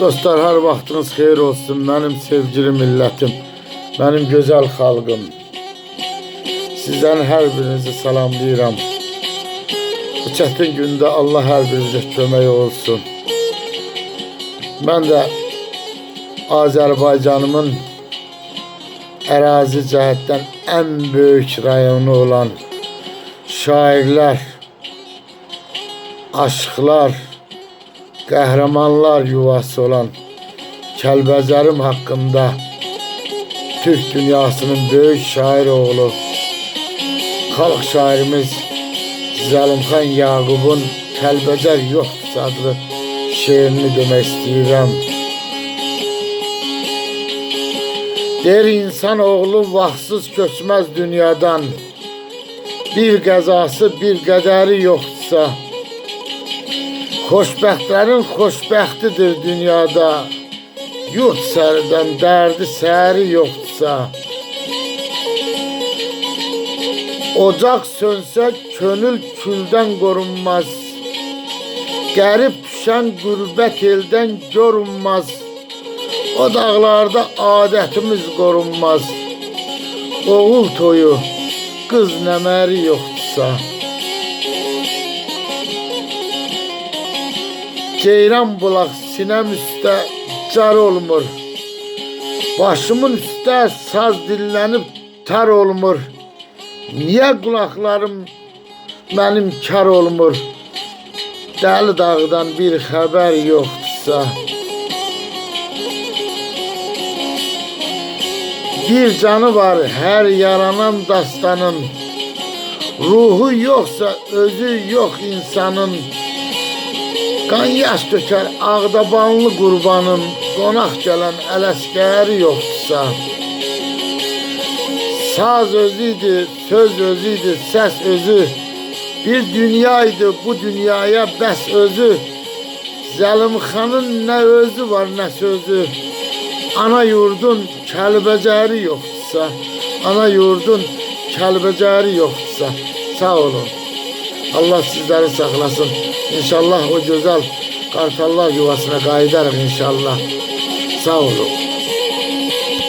Dostlar her vaxtınız xeyir olsun mənim sevgili millətim, mənim gözəl xalqım. Sizdən hər birinizi salamlayıram. Bu çətin gündə Allah hər birinizə kömək olsun. Mən də Azərbaycanımın ərazi cəhətdən ən böyük rayonu olan şairlər, aşıqlar, qəhrəmanlar yuvası olan Kəlbəcərim haqqında Türk dünyasının böyük şair oğlu xalq şairimiz Zəlimxan Yaqubun Kəlbəcər yoxdur adlı şeirini demək istəyirəm. Der insan oğlu vaxtsız köçməz dünyadan. Bir qəzası, bir qədəri yoxdursa, xoşbəxtlərin xoşbəxtidir dünyada. Yurt sərdən dərdi səri yoxdursa, Ocaq sönsə könül küldən qorunmaz. Qərib düşən qürbət eldən görünmaz. O dağlarda adətimiz qorunmaz. Oğul toyu, qız nəməri yoxdursa. Ceyran bulaq sinəm üstə car olmur. Başımın üstə saz dinlənib tar olmur. Niyə qulaqlarım mənim kar olmur? Dəli dağdan bir xəbər yoxdursa. Bir canı var hər yaranan dastanın. Ruhu yoxsa özü yox insanın. Qan yaş tökər ağdabanlı qurbanın. Qonaq gələn ələskəri yoxdursa. Saz özüydü, söz özüydü, səs özü. Bir dünyaydı bu dünyaya bəs özü. Zəlimxanın nə özü var, nə sözü. Ana yurdun Kəlbəcəri yoxdursa, ana yurdun Kəlbəcəri yoxdursa, sağ olun. Allah sizləri saxlasın. İnşallah o gözəl qartallar yuvasına qayıdarıq inşallah. Sağ olun.